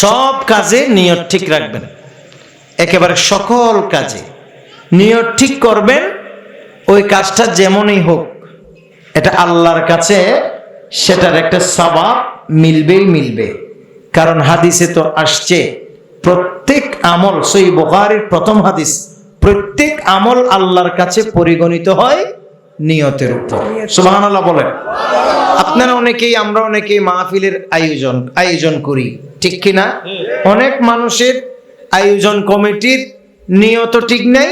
সব কাজে নিয়ত ঠিক রাখবেন। একেবারে সকল কাজে নিয়ত ঠিক করবেন, ওই কাজটা যেমনই হোক। এটা আল্লাহর কাছে সেটার একটা স্বভাব মিলবেই মিলবে। কারণ হাদিসে তো আসছে, প্রত্যেক আমল সই বুখারীর প্রথম হাদিস, প্রত্যেক আমল আল্লাহর কাছে পরিগণিত হয় নিয়তের উপর। সুবহানাল্লাহ বলেন। আপনারা অনেকেই, আমরা অনেকেই মাহফিলের আয়োজন আয়োজন করি, ঠিক কিনা? অনেক মানুষের আয়োজন কমিটির নিয়ত ঠিক নাই,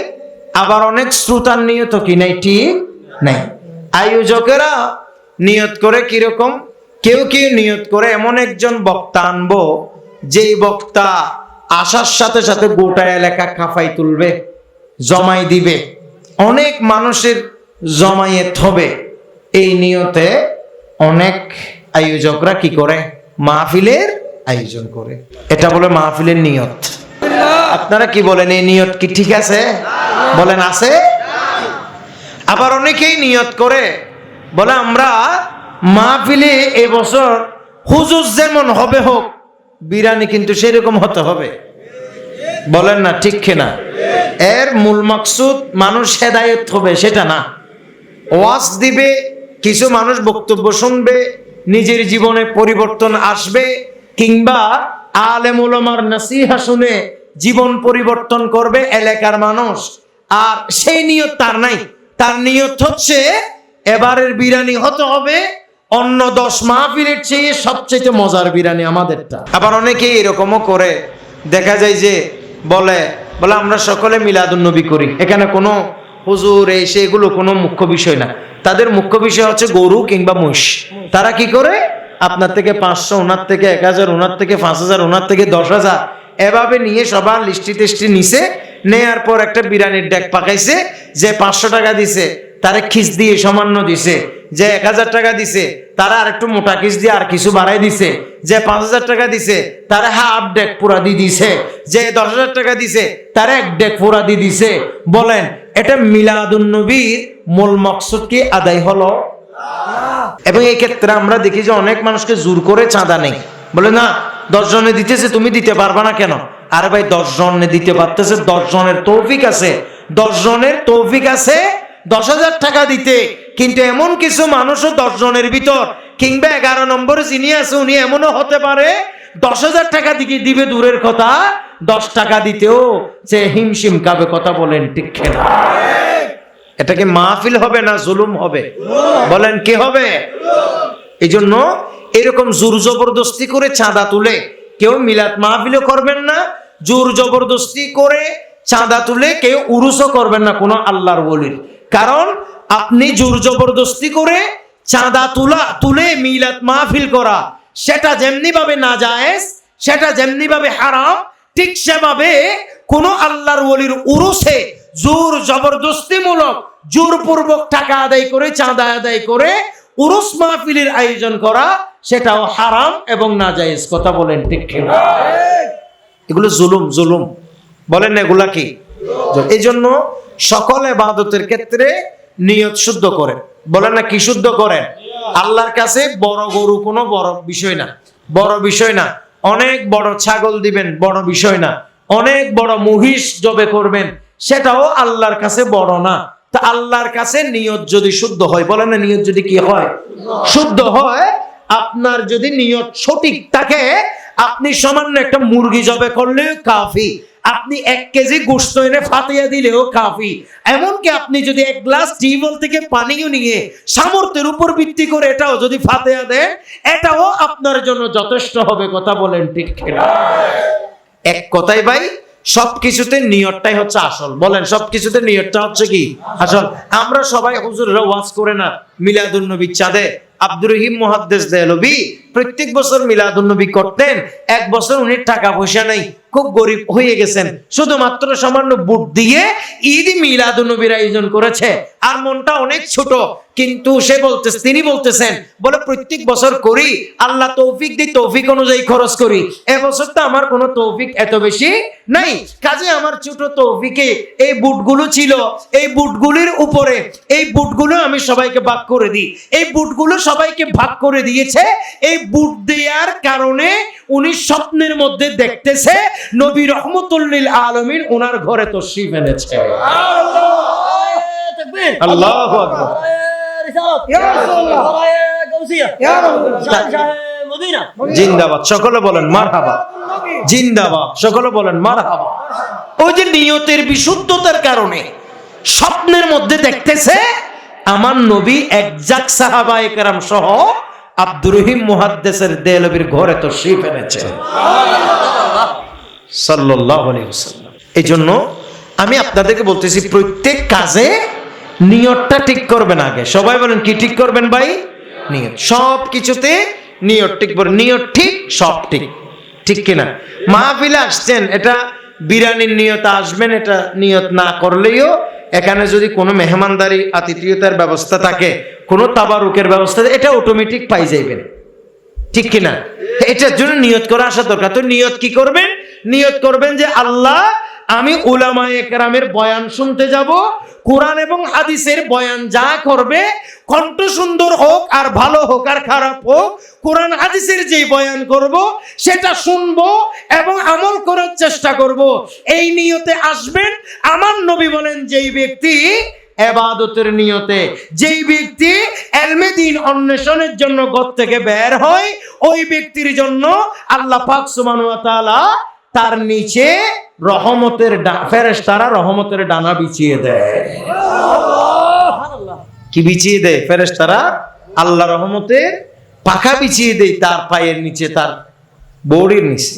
আবার অনেক শ্রোতার নিয়ত কি নাই? ঠিক নাই। আয়োজকেরা নিয়ত করে কীরকম? কেউ কেউ নিয়ত করে, এমন একজন বক্তা আনব, যেই বক্তা আসার সাথে সাথে গোটা এলাকা কাফাই তুলবে, জমাই দিবে। অনেক মানুষের জমায়েত হবে, এই নিয়তে অনেক আয়োজকরা কি করে? মাহফিলের আয়োজন করে। এটা বলে মাহফিলের নিয়ত। আপনারা কি বলেন, এই নিয়ত কি ঠিক আছে? বলেন, আছে? আবার অনেকেই নিয়ত করে। বলে, আমরা মাহফিলে এবছর হুজুর যেমন হবে হোক, বিরানি কিন্তু সেরকম হতে হবে। বলেন না, ঠিক কিনা? এর মূল মকসুদ মানুষ হেদায়ত হবে, সেটা না। ওয়াজ দিবে কিছু মানুষ বক্তব্য শুনবে, নিজের জীবনে পরিবর্তন আসবে, কিংবা আলেম ওলামার নাসিহা শুনে জীবন পরিবর্তন করবে এলাকার মানুষ। আর সেই নিয়ত তার নাই। তার নিয়ত হচ্ছে, এবারের বিরানি হতে হবে, অন্য দশ মাহফিলের চেয়ে সবচেয়ে মজার বিরানি আমাদেরটা। আবার অনেকেই এরকমও করে। দেখা যায় যে বলে বলে আমরা সকলে মিলাদুন্নবী করি। এখানে কোনো হুজুর, এই সেগুলো কোনো মুখ্য বিষয় না। তাদের মুখ্য বিষয় হচ্ছে গরু কিংবা মহিষ। তারা কি করে? আপনার থেকে পাঁচশো, ওনার থেকে এক হাজার, ওনার থেকে পাঁচ হাজার, ওনার থেকে দশ হাজার। এভাবে নিয়ে সবার লিস্টি টেস্টি নিছে। নেয়ার পর একটা বিরিয়ানির ডেক পাকাইছে, যে পাঁচশো টাকা দিছে, তারে খিস দিয়ে সামান্য দিছে। যে এক হাজার টাকা দিছে, তারা আর একটু মোটা কিস দিয়ে আর কিছু বাড়াই দিছে। যে পাঁচ হাজার টাকা দিছে, তারা হাফ ডেক পুরা দিয়ে দিছে। যে দশ হাজার টাকা দিছে, তারা এক ডেক পুরা দিয়ে দিছে। বলেন এটা মিলাদুন্নবীর মূল মকসুদ কি? আদায় হলো। এবং এই ক্ষেত্রে আমরা দেখি যে অনেক মানুষকে জোর করে চাঁদা নেই। বলে, না, দশ জনে দিতেছে, তুমি দিতে পারবা না কেন? আরে ভাই, দশ জনে দিতে পারতেছে, দশ জনের তৌফিক আছে। দশ জনের তৌফিক আছে দশ হাজার টাকা দিতে। কিন্তু এমন কিছু মানুষও দশ জনের ভিতর। কিংবা এগারো নম্বরে যিনি আছে, উনি এমনও হতে পারে দশ হাজার টাকা দিকে দিবে, দূরের কথা। দশ টাকা দিতেও যে হিমশিম কাবে কথা বলেন, ঠিক খেলা এটাকে মাহফিল হবে না জুলুম হবে? বলেন, কি হবে? এই জন্য এরকম জোর জবরদস্তি করে চাঁদা তুলে, কেউ মিলাদ মাহফিলও করবেন না, জোর জবরদস্তি করে চাঁদা তুলে কেউ উরুসও করবেন না কোনো আল্লাহর বলির কারণ আপনি জোর জবরদস্তি করে চাঁদা তুলা, তুলে মিলাদ মাহফিল করা, সেটা যেমনি ভাবে না যায় সেটা যেমনি ভাবে হারাম ঠিক সেভাবে কোন আল্লাহর ওলির উরুসে জোর জবরদস্তিমূলক জোরপূর্বক টাকা আদায় করে চাঁদা আদায় করে উরুস মাহফিলের আয়োজন করা সেটাও হারাম এবং নাজায়েজ। কথা বলেন ঠিক এগুলো জুলুম জুলুম। বলেন না এগুলা কি? এই জন্য সকল এবাদতের ক্ষেত্রে নিয়ত শুদ্ধ করেন। বলেন না কি শুদ্ধ করেন? আল্লাহর কাছে বড় গরু কোনো বড় বিষয় না। বড় বিষয় না। অনেক বড় ছাগল দিবেন, বড় বিষয় না। অনেক বড় মহিষ জবে করবেন, সেটাও আল্লাহর কাছে বড় না। তা আল্লাহর কাছে নিয়ত যদি শুদ্ধ হয় বলে না নিয়ত যদি কি হয়? শুদ্ধ হয়, আপনার যদি নিয়ত সঠিক থাকে, আপনি সামান্য একটা মুরগি জবে করলেও কাফি। আপনি এক কেজি গোস্ত এনে ফাতিয়া দিলেও কাফি। এমনকি আপনি যদি এক গ্লাস টিউবওয়েল থেকে পানিও নিয়ে সামর্থ্যের উপর ভিত্তি করে এটাও যদি ফাতেয়া দেন, এটাও আপনার জন্য যথেষ্ট হবে, কথা বলেন ঠিক কিনা? এক কথাই ভাই, সবকিছুতে নিয়তটাই হচ্ছে আসল। বলেন, সবকিছুতে নিয়তটা হচ্ছে কি? আসল। আমরা সবাই হুজুররা ওয়াজ করে না, মিলাদুন নবী চাঁদে আব্দুর রহিম মুহাদ্দিস দেহলবি প্রত্যেক বছর মিলাদুন নবী করতেন। এক বছর উনি টাকা পয়সা নেই, খুব গরিব হয়ে গেছেন। শুধুমাত্র সামান্য বুট দিয়ে ঈদ মিলাদ নবীর আয়োজন করেছে। আর মনটা অনেক ছোট, কিন্তু সে বলতেছে তিনি বলতেছেন, বলে প্রত্যেক বছর করি, আল্লাহ তৌফিক দিই, তৌফিক অনুযায়ী খরচ করি। এবছর তো আমার কোনো তৌফিক এত বেশি নাই। কাজে আমার ছোট তৌফিকে এই বুটগুলো ছিল, এই বুটগুলির উপরে, এই বুটগুলো আমি সবাইকে ভাগ করে দিই। এই বুটগুলো সবাইকে ভাগ করে দিয়েছে, এই বুট দেওয়ার কারণে উনি স্বপ্নের মধ্যে দেখতেছে নবী রহমতুল্লিল আলমিন ওনার ঘরে তো শিব এনেছে জিন্দাবাদ। সকলে বলেন জিন্দাবাদ। সকলে বলেন ওই যে নিয়তের বিশুদ্ধতার কারণে স্বপ্নের মধ্যে দেখতেছে আমার নবী একজাক সাহাবা একরাম সহ আব্দুর রহিম মুহাদ্দেসের দেলবির ঘরে তো শিব এনেছে এই জন্য আমি আপনাদেরকে বলতেছি, প্রত্যেক কাজে নিয়তটা ঠিক করবেন আগে। সবাই বলেন, কি ঠিক করবেন ভাই? নিয়ত। সব কিছুতে নিয়ত ঠিক করবেন। নিয়ত ঠিক, সব ঠিক। ঠিক কিনা? মাহফিলে আসছেন, এটা বিরানির নিয়ত আসবেন, এটা নিয়ত না করলেও এখানে যদি কোনো মেহমানদারি আতিথিয়তার ব্যবস্থা থাকে, কোনো তাবারুকের ব্যবস্থা, এটা অটোমেটিক পাই যাইবেন ঠিক কিনা? এটার জন্য নিয়ত করা আসা দরকার। তো নিয়ত কি করবেন? নিয়ত করবেন যে আল্লাহ আমি উলামায়ে কেরামের বয়ান শুনতে যাব, কোরআন এবং হাদিসের বয়ান যা করবে, কণ্ঠ সুন্দর হোক আর ভালো হোক আর খারাপ হোক, কোরআন হাদিসের যে বয়ান করব, সেটা শুনব এবং আমল করার চেষ্টা করব। এই নিয়তে আসবেন, আমার নবী বলেন যেই ব্যক্তি এবাদতের নিয়তে, যেই ব্যক্তি এলমে দিন অন্বেষণের জন্য ঘর থেকে বের হয়, ওই ব্যক্তির জন্য আল্লাহ পাক সুবহানাহু ওয়া তাআলা তার নিচে রহমতের ফেরেস্তারা রহমতের ডানা বিছিয়ে দেয়। কি বিছিয়ে দেয়? ফেরেস্তারা আল্লাহ রহমতে পাখা বিছিয়ে দেয় তার পায়ের নিচে তার বৌড়ির নিচে।